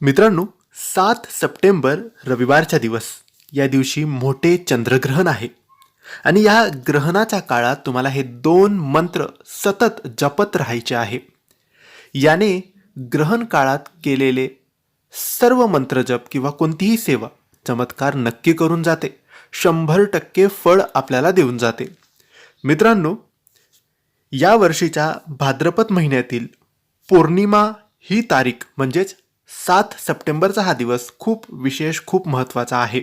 मित्रांनो सात सप्टेंबर रविवारचा दिवस. या दिवशी मोठे चंद्रग्रहण आहे. आणि या ग्रहणाच्या काळात तुम्हाला हे दोन मंत्र सतत जपत राहायचे आहे. याने ग्रहण काळात केलेले सर्व मंत्रजप किंवा कोणतीही सेवा चमत्कार नक्की करून जाते. शंभर टक्के फळ आपल्याला देऊन जाते. मित्रांनो या वर्षीच्या भाद्रपद महिन्यातील पौर्णिमा ही तारीख म्हणजेच सात सप्टेंबरचा हा दिवस खूप विशेष खूप महत्त्वाचा आहे.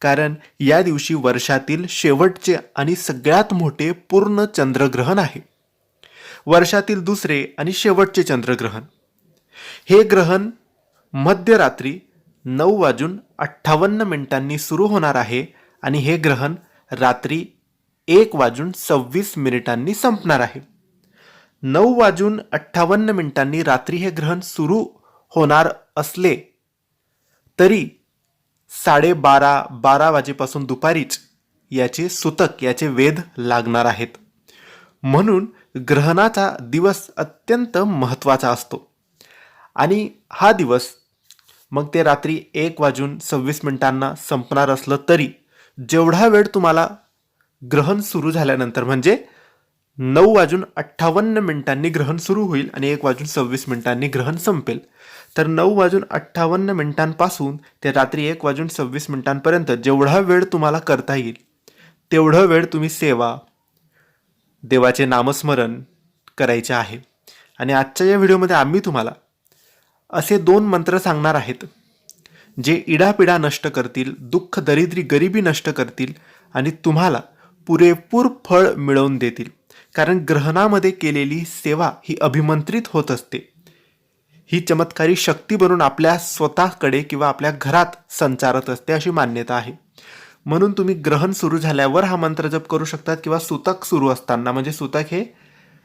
कारण या दिवशी वर्षातील शेवटचे आणि सगळ्यात मोठे पूर्ण चंद्रग्रहण आहे. वर्षातील दुसरे आणि शेवटचे चंद्रग्रहण. हे ग्रहण मध्यरात्री नऊ वाजून अठ्ठावन्न मिनिटांनी सुरू होणार आहे आणि हे ग्रहण रात्री एक वाजून सव्वीस मिनिटांनी संपणार आहे. नऊ वाजून अठ्ठावन्न मिनिटांनी रात्री हे ग्रहण सुरू होणार असले तरी साडेबारा बारा वाजेपासून दुपारीच याचे सुतक याचे वेध लागणार आहेत. म्हणून ग्रहणाचा दिवस अत्यंत महत्त्वाचा असतो. आणि हा दिवस मग ते रात्री एक वाजून सव्वीस मिनिटांना संपणार असलं तरी जेवढा वेळ तुम्हाला ग्रहण सुरू झाल्यानंतर म्हणजे नऊ वाजून अठ्ठावन्न मिनिटांनी ग्रहण सुरू होईल आणि एक वाजून सव्वीस मिनिटांनी ग्रहण संपेल. तर नऊ वाजून अठ्ठावन्न मिनिटांपासून ते रात्री एक वाजून सव्वीस मिनिटांपर्यंत जेवढा वेळ तुम्हाला करता येईल तेवढं वेळ तुम्ही सेवा देवाचे नामस्मरण करायचे आहे. आणि आजच्या या व्हिडिओमध्ये आम्ही तुम्हाला असे दोन मंत्र सांगणार आहेत जे इडापिडा नष्ट करतील दुःख दरिद्री गरिबी नष्ट करतील आणि तुम्हाला पुरेपूर फळ मिळवून देतील. कारण ग्रहणामध्ये केलेली सेवा ही अभिमंत्रित होत असते. ही चमत्कारी शक्ती बनून आपल्या स्वतःकडे किंवा आपल्या घरात संचारत असते अशी मान्यता आहे. म्हणून तुम्ही ग्रहण सुरू झाल्यावर हा मंत्र जप करू शकतात किंवा सुतक सुरू असताना म्हणजे सुतक हे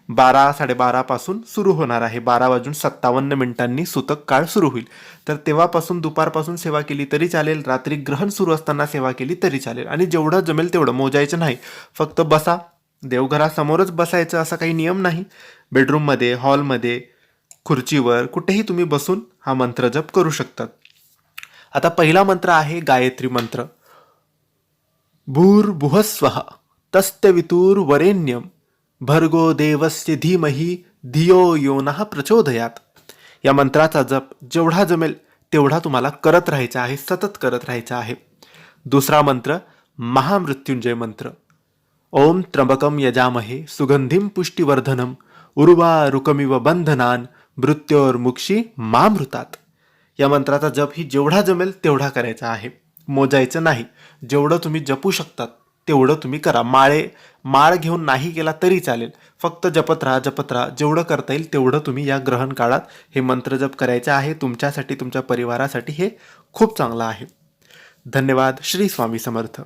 बारा साडेबारापासून सुरू होणार आहे. बारा वाजून सत्तावन्न मिनिटांनी सुतक काळ सुरू होईल. तर तेव्हापासून दुपारपासून सेवा केली तरी चालेल रात्री ग्रहण सुरू असताना सेवा केली तरी चालेल. आणि जेवढं जमेल तेवढं मोजायचं नाही. फक्त बसा देवघरासमोरच बसायचं असा काही नियम नाही. बेडरूममध्ये हॉलमध्ये खुर्चीवर कुठेही तुम्ही बसून हा मंत्र जप करू शकतात. आता पहिला मंत्र आहे गायत्री मंत्र. भूर्भुहस्व तस्तवितुर वरेण्यम भर्गो देवस्य धीमही धियो योनः प्रचोदयात. या मंत्राचा जप जेवढा जमेल तेवढा तुम्हाला करत राहायचा आहे सतत करत राहायचा आहे. दुसरा मंत्र महामृत्युंजय मंत्र. ओम त्र्यंबकम यजामहे सुगंधिम पुष्टिवर्धनम उर्वा रुकमिव बंधनान मृत्योर्मुक्षी मामृतात. या मंत्राचा जप ही जेवढा जमेल तेवढा करायचा आहे. मोजायचं नाही. जेवढं तुम्ही जपू शकतात तेवढं तुम्ही करा. माळे माळ घेऊन नाही केला तरी चालेल. फक्त जपत राहा जपत राहा. जेवढं करता येईल तेवढं तुम्ही या ग्रहण काळात हे मंत्र जप करायचे आहे. तुमच्यासाठी तुमच्या परिवारासाठी हे खूप चांगलं आहे. धन्यवाद. श्री स्वामी समर्थ.